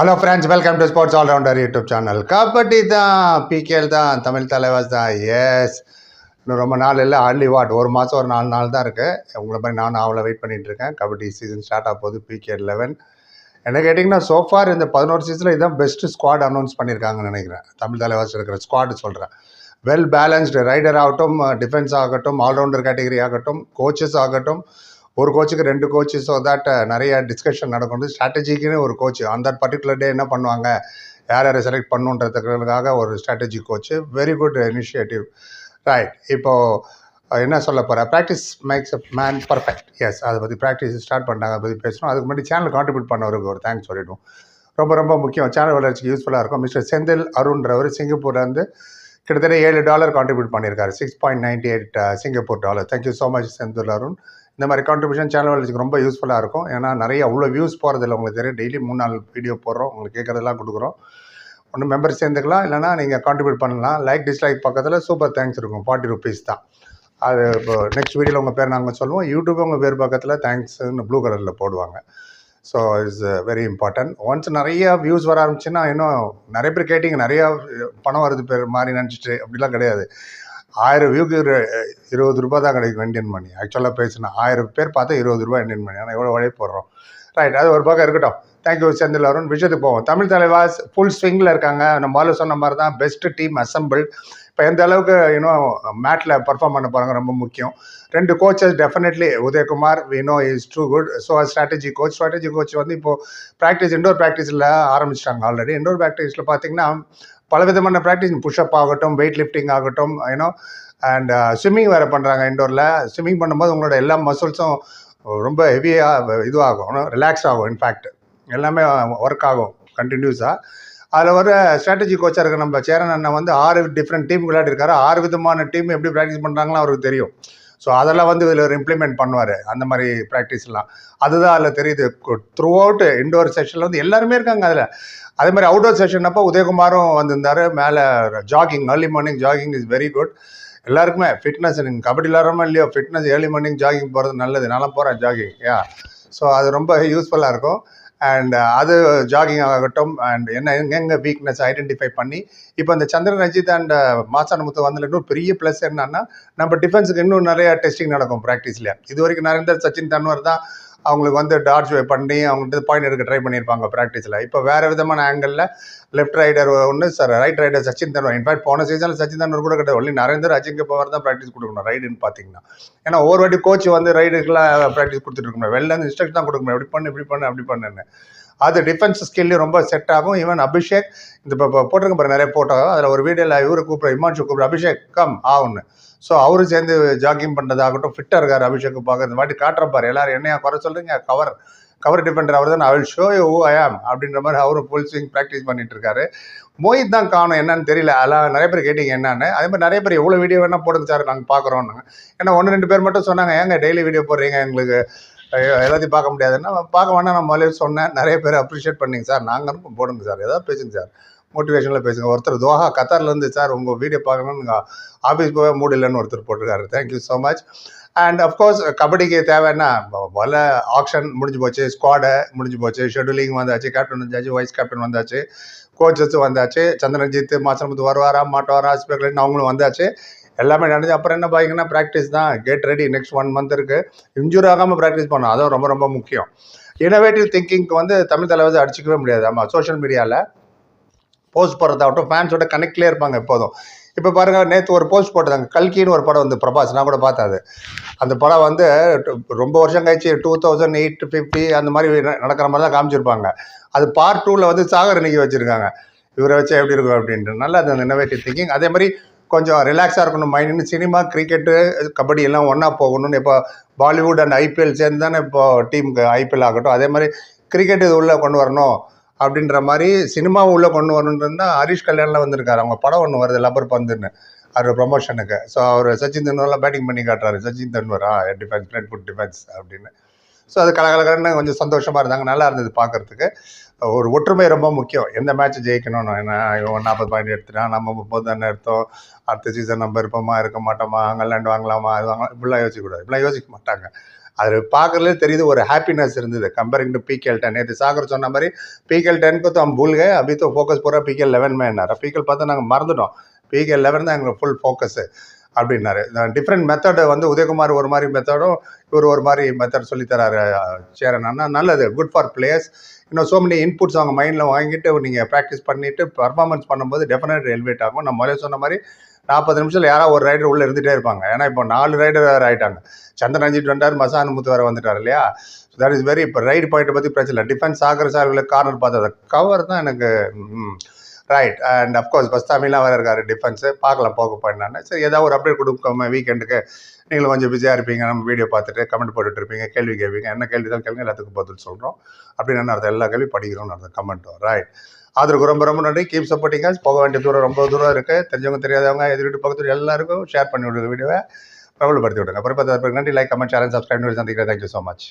Hello friends welcome to sports all-rounder YouTube channel kabaddi தான் PKL தான் தமிழ் தலைவாஸ் தான். S இன்னும் ரொம்ப நாள் இல்லை. ஆர்லி வாட் ஒரு மாதம் ஒரு நாலு நாள் தான் இருக்குது உங்களை மாதிரி நானும் அவ்வளோ வெயிட் பண்ணிகிட்ருக்கேன் இருக்கேன். கபடி சீசன் ஸ்டார்ட் ஆக போகுது. பிகே லெவன் என்ன கேட்டிங்கன்னா சோஃபார் இந்த பதினோரு சீசனில் இதுதான் பெஸ்ட்டு ஸ்குவாட் அனௌன்ஸ் பண்ணியிருக்காங்கன்னு நினைக்கிறேன். தமிழ் தலைவாஸ் இருக்கிற ஸ்குவாட் சொல்கிறேன் வெல் பேலன்ஸ்டு ரைடர் ஆகட்டும் டிஃபென்ஸ் ஆகட்டும் ஆல்ரவுண்டர் கேட்டகரி ஆகட்டும் கோச்சஸ் ஆகட்டும் ஒரு கோச்சுக்கு ரெண்டு கோச்சு ஸோ தட் நிறைய டிஸ்கஷன் நடக்கும் ஸ்ட்ராட்டஜிக்குன்னு ஒரு கோச்சு அந்த பர்டிகுலர் டே என்ன பண்ணுவாங்க? யார் யாரை செலக்ட் பண்ணுன்றதுக்காக ஒரு strategy coach very good initiative right இப்போது என்ன சொல்ல போகிறேன் practice makes a man perfect yes அதை பற்றி ப்ராக்டிஸ் ஸ்டார்ட் பண்ணாங்க அதை பற்றி பேசணும். அதுக்கு முன்னாடி சேனல் கான்ட்ரிபியூட் பண்ணவருக்கு ஒரு தேங்க்ஸ் சொல்லிவிடுவோம் ரொம்ப ரொம்ப முக்கியம். சேனல் வளர்ச்சிக்கு யூஸ்ஃபுல்லாக இருக்கும். மிஸ்டர் செந்தில் அருண்ன்றவர் சிங்கப்பூர்லேருந்து கிட்டத்தட்ட ஏழு டாலர் கான்ட்ரிபியூட் பண்ணியிருக்காரு. Six point ninety eight Singapore dollar thank you so much Senthil Arun இந்த மாதிரி கான்ட்ரிபியூஷன் சேனல் வளர்ச்சிக்கு ரொம்ப யூஸ்ஃபுல்லாக இருக்கும். ஏன்னா நிறைய அவ்வளோ வியூஸ் போகிறதில்ல உங்களுக்கு தெரியும். டெய்லி மூணு நாலு வீடியோ போடுறோம். உங்களுக்கு கேட்குறதெல்லாம் கொடுக்குறோம். ஒன்று மெம்பர் சேர்ந்துக்கலாம். இல்லைனா நீங்கள் கான்ட்ரிபியூட் பண்ணலாம். லைக் டிஸ்லைக் பக்கத்தில் சூப்பர் தேங்க்ஸ் இருக்கும். ஃபார்ட்டி ருபீஸ் தான். அது இப்போ நெக்ஸ்ட் வீடியோவில் உங்கள் பேர் நாங்கள் சொல்லுவோம். யூடியூப் உங்கள் பேர் பக்கத்தில் தேங்க்ஸ்னு ப்ளூ கலரில் போடுவாங்க. So it's very important once நிறைய வியூஸ் வர ஆரம்பிச்சுன்னா இன்னும் நிறைய பேர் கேட்டிங்க. நிறையா பணம் வருது பேர் மாதிரி நினச்சிட்டு. அப்படிலாம் கிடையாது. ஆயிரம் வியூக்கு இருபது ரூபா தான் கிடைக்கும் இண்டியன் மணி ஆக்சுவலாக பேசினா ஆயிரம் பேர் பார்த்தா இருபது ரூபா இண்டியன் மணி ஆனால் எவ்வளோ உழைப்பு போடுறோம்? ரைட் அது ஒரு பக்கம் இருக்கட்டும். தேங்க்யூ செந்தில் அருண் விஷயத்துக்கு போவோம். தமிழ் தலைவாஸ் ஃபுல் ஸ்விங்கில் இருக்காங்க. நம்ம முதல்ல சொன்ன மாதிரி தான் பெஸ்ட் டீம் அசம்பிள் இப்போ எந்த அளவுக்கு இன்னும் மேட்டில் பர்ஃபார்ம் பண்ண போகிறாங்க ரொம்ப முக்கியம். ரெண்டு coaches definitely Udhayakumar Vino is too good so strategy coach strategy coach வந்து இப்போது ப்ராக்டிஸ் இண்டோர் ப்ராக்டிஸில் ஆரம்பிச்சிட்டாங்க ஆல்ரெடி இண்டோர் ப்ராக்டிஸில் பார்த்தீங்கன்னா பல விதமான ப்ராக்டிஸ் புஷ்அப் ஆகட்டும் வெயிட் லிஃப்டிங் ஆகட்டும் யூனோ அண்ட் ஸ்விம்மிங் வேறு பண்ணுறாங்க இண்டோரில் ஸ்விம்மிங் பண்ணும்போது உங்களோட எல்லா மசில்ஸும் uh, ரொம்ப ஹெவியாக இதுவாகும் ரிலாக்ஸ் ஆகும் இன்ஃபேக்ட் எல்லாமே uh, ஒர்க் ஆகும் கண்டினியூஸாக அதில் வர ஸ்ட்ராட்டஜி கோச்சாக இருக்க நம்ம சேரன் அண்ணன் வந்து ஆறு டிஃப்ரெண்ட் டீம் விளையாடிருக்காரு. ஆறு விதமான டீம் எப்படி ப்ராக்டிஸ் பண்ணுறாங்களோ அவருக்கு தெரியும். ஸோ அதெல்லாம் வந்து இதில் இம்ப்ளிமெண்ட் பண்ணுவார். அந்த மாதிரி ப்ராக்டிஸ்லாம் அதுதான் அதில் தெரியுது. த்ரூ அவுட் இன்டோர் செஷனில் வந்து எல்லாருமே இருக்காங்க அதில். அதே மாதிரி அவுட்டோர் செஷன் அப்போ உதயகுமாரும் வந்திருந்தார். மேலே jogging early morning jogging is very good எல்லாருக்குமே ஃபிட்னஸ் நீங்கள் கபடி விளாட்றோமோ இல்லையோ? ஃபிட்னஸ் ஏர்லி மார்னிங் ஜாகிங் போகிறது நல்லது. நல்லா போகிறேன் ஜாகிங் யா ஸோ அது ரொம்ப யூஸ்ஃபுல்லாக இருக்கும். அண்ட் uh, அது ஜாகிங் ஆகட்டும் அண்ட் என்ன எங்கெங்கே வீக்னஸ் ஐடென்டிஃபை பண்ணி இப்போ இந்த சந்திரன் ரஞ்சித் அண்ட் uh, மாசானமுத்து வந்ததில் இன்னும் பெரிய ப்ளஸ் என்னன்னா நம்ம டிஃபென்ஸுக்கு இன்னும் நிறைய டெஸ்டிங் நடக்கும் ப்ராக்டிஸில் இது வரைக்கும் நரேந்தர் சச்சின் தன்வர் தான் அவங்களுக்கு வந்து டார்ச் பண்ணி அவங்கள்ட்ட பாயிண்ட் எடுக்க ட்ரை பண்ணியிருப்பாங்க ப்ராக்டிஸில் இப்போ வேறு விதமான ஆங்கிளில் லெஃப்ட் ரைடர் ஒன்று sir right raider Sachin Tanwar. In fact போன சீசனில் சச்சின் தன்வர் கூட கிடையாது ஒன்லி நரேந்தர் அஜிங்க பவர் தான் ப்ராக்டிஸ் கொடுக்கணும் ரைடுன்னு பார்த்தீங்கன்னா ஏன்னா ஒவ்வொரு வாட்டி கோச் வந்து ரைடுக்கெல்லாம் ப்ராக்டிஸ் கொடுத்துட்டு இருக்கணும். வெளில இருந்து இன்ஸ்ட்ரக்ஷன் தான் கொடுக்கணும். இப்படி பண்ணு இப்படி பண்ணு அப்படி பண்ணுன்னு. அது டிஃபென்ஸ் ஸ்கில்லையும் ரொம்ப செட் ஆகும். ஈவன் அபிஷேக் இந்த இப்போ போட்டிருக்க பாரு நிறைய போட்டோ அதில் ஒரு வீடியோவில் இவரை கூப்பிட்ற இமான்ஷு கூப்பிட்ற அபிஷேக் கம் ஆ ஸோ அவரு சேர்ந்து ஜாகிங் பண்ணுறதாகட்டும் ஃபிட்டாக இருக்கார் அபிஷேக் பார்க்க. இந்த மாதிரி காட்டுறப்பார் எல்லாரும் என்னையா குறை சொல்கிறீங்க கவர் கவர் டிஃபெண்டர் அவர் தான். அவள் ஷோ யூ ஐ ஆம் அப்படின்ற மாதிரி அவரும் ஃபுல் ஸ்விங் ப்ராக்டிஸ் பண்ணிட்டு இருக்காரு. மோஹித் தான் காணும் என்னன்னு தெரியல. அதெல்லாம் நிறைய பேர் கேட்டிங்க என்னன்னு. அதே மாதிரி நிறைய பேர் எவ்வளோ வீடியோ வேணால் போடுங்க சார் நாங்கள் பார்க்குறோன்னு ஏன்னா ஒன்று ரெண்டு பேர் மட்டும் சொன்னாங்க ஏங்க டெய்லி வீடியோ போடுறீங்க எங்களுக்கு? எல்லாத்தையும் பார்க்க முடியாதுன்னா பார்க்க வேணாம் நான் முதலே சொன்னேன். நிறைய பேர் அப்ரிஷியேட் பண்ணிங்க சார். நாங்கள் போடுங்க சார். ஏதாவது பேசுங்க சார். மோட்டிவேஷனில் பேசுங்க. ஒருத்தர் தோஹா கத்தார்லேருந்து சார் உங்கள் வீடியோ பார்க்கணும்னு ஆஃபீஸ் போக முடியலன்னு இல்லைன்னு ஒருத்தர் போட்டிருக்காரு. Thank you so much and of course கபடிக்கு தேவைன்னா பல ஆக்ஷன் முடிஞ்சு போச்சு. ஸ்குவாடை முடிஞ்சு போச்சு. ஷெடியூலிங் வந்தாச்சு. கேப்டன் வந்தாச்சு. வைஸ் கேப்டன் வந்தாச்சு. கோச்சஸ் வந்தாச்சு. சந்திரஜித் மாசனமுத்து வருவாரா மாட்டவாரா ஸ்பெகுலேட் அவங்களும் வந்தாச்சு. எல்லாமே நடந்து அப்புறம் என்ன பார்த்தீங்கன்னா ப்ராக்டிஸ் தான். Get ready next one month இருக்குது இன்ஜூர் ஆகாமல் ப்ராக்டிஸ் பண்ணணும். அதுவும் ரொம்ப ரொம்ப முக்கியம். இனோவேட்டிவ் திங்கிங்க்கு வந்து தமிழ் தலைவர் அடிச்சிக்கவே முடியாது. ஆமாம் சோஷியல் மீடியாவில் போஸ்ட் போடுறதாகட்டும் ஃபேன்ஸோட கனெக்ட்லேயே இருப்பாங்க எப்போதும். இப்போ பாருங்கள் நேற்று ஒரு போஸ்ட் போட்டதாங்க. கல்கின்னு ஒரு படம் வந்து பிரபாஸ். நான் கூட பார்த்தேன் அது அந்த படம் வந்து ரொம்ப வருஷம் கழிச்சு டூ தௌசண்ட் எயிட் ஃபிஃப்டி அந்த மாதிரி நடக்கிற மாதிரி தான் காமிச்சிருப்பாங்க. அது பார்ட் டூவில் வந்து சாகர் நிற்க வச்சுருக்காங்க. இவரை வச்சு எப்படி இருக்கும் அப்படின்ட்டு. நல்லா அது அந்த இன்னோவேட்டிவ் திங்கிங் அதே மாதிரி கொஞ்சம் ரிலாக்ஸாக இருக்கணும். மைண்டு சினிமா கிரிக்கெட்டு கபடி எல்லாம் ஒன்றா போகணும்னு இப்போ பாலிவுட் அண்ட் ஐபிஎல் சேர்ந்து தானே இப்போ டீமுக்கு ஐபிஎல் ஆகட்டும். அதே மாதிரி கிரிக்கெட் இது உள்ளே கொண்டு வரணும் அப்படின்ற மாதிரி சினிமாவும் உள்ளே கொண்டு வரணுன்னு ஹரிஷ் கல்யாணில் வந்திருக்காரு. அவங்க படம் ஒன்று வருது லப்பர் பந்துன்னு. அவர் ப்ரொமோஷனுக்கு ஸோ அவர் சச்சின் தென்வர்லாம் பேட்டிங் பண்ணி காட்டுறாரு. சச்சின் தென்வர் ஆ டிஃபென்ஸ் பிளேட் ஃபுட் டிஃபென்ஸ் அப்படின்னு. ஸோ அது கலகலகலன்னு கொஞ்சம் சந்தோஷமாக இருந்தாங்க. நல்லா இருந்தது பார்க்குறதுக்கு. ஒரு ஒற்றுமை ரொம்ப முக்கியம். எந்த மேட்ச் ஜெயிக்கணும்னு? என்ன இவன் நாற்பது பாயிண்ட் எடுத்துட்டா நம்ம முப்பது தானே எடுத்தோம். அடுத்த சீசன் நம்ம இருப்போமா இருக்க மாட்டோமா அங்கெல்லாம் வாங்கலாமா அது வாங்கலாம் இப்படிலாம் யோசிக்கக்கூடாது இப்படிலாம் யோசிக்க மாட்டாங்க. அது பார்க்குறதுலே தெரியுது ஒரு ஹாப்பினஸ் இருந்தது. கம்பேரிங் டு பிகேல் டென் நேற்று சாகர் சொன்ன மாதிரி பிகேல் டென்க்கு தம் பூல் கே ஃபோக்கஸ் போகிற பிகேல் லெவன் மேன்னார் பிகேல் பார்த்தா நாங்கள் மறந்துட்டோம். பிகேல் லெவன் தான் எங்களுக்கு ஃபுல் ஃபோக்கஸு அப்படின்னாரு. டிஃப்ரெண்ட் மெத்தடு வந்து உதயகுமார் ஒரு மாதிரி மெத்தடும் இவர் ஒரு மாதிரி மெத்தட் சொல்லித்தராரு சேரன் அண்ணா. நல்லது குட் ஃபார் பிளேயர்ஸ் இன்னும் சோ மெனி இன்புட்ஸ் அவங்க மைண்டில் வாங்கிட்டு நீங்கள் ப்ராக்டிஸ் பண்ணிவிட்டு பர்ஃபார்மன்ஸ் பண்ணும்போது டெஃபினட் எலிவேட் ஆகும். நம்ம முதல்ல சொன்ன மாதிரி நாற்பது நிமிஷத்தில் யாராவது ஒரு ரைடர் உள்ளே இருந்துகிட்டே இருப்பாங்க. ஏன்னா இப்போ நாலு ரைடர் வேறு ஆயிட்டாங்க. சந்திரன் அஞ்சிட்டு வந்தார் மசான் முத்து வேறு வந்துட்டார் இல்லையா? தட் இஸ் வெரி இப்போ ரைடு பாயிண்ட்டை பற்றி பிரச்சனை இல்லை. டிஃபென்ஸ் ஆகிற சார்களுக்கு கார்னர் பார்த்தது கவர் தான் எனக்கு ரைட் அண்ட் அஃப்கோர்ஸ் பஸ்தாமிலாம் வேறு இருக்காரு டிஃபென்ஸு பார்க்கலாம் போக போயிடனான்னு சரி ஏதாவது ஒரு அப்டேட் கொடுக்காம வீக்கெண்டுக்கு நீங்களும் கொஞ்சம் பிஸியாக இருப்பீங்க. நம்ம வீடியோ பார்த்துட்டு கமெண்ட் போட்டுட்டு இருப்பீங்க கேள்வி கேட்பீங்க. என்ன கேள்வி தான் கேள்வி எல்லாத்துக்கும் பதில் சொல்கிறோம் அப்படின்னு என்ன அர்த்தம்? எல்லா கேள்வி படிக்கிறோம்னு அர்த்தம் கமெண்ட்டும் ரைட் அதற்கு ரொம்ப ரொம்ப நன்றி. கீப் சப்போர்ட்டிங் போக வேண்டிய தூரம் ரொம்ப தூரம் இருக்குது தெரிஞ்சவங்க தெரியாதவங்க எதிர் வீட்டு பக்கத்து எல்லாருக்கும் ஷேர் பண்ணி விடுங்க வீடியோவை பிரபலப்படுத்தி விடுங்க. அப்புறம் பார்த்து நன்றி. லைக் கமெண்ட் சேனல் சப்ஸ்கிரைப் சந்திக்கிறேன். Thank you so much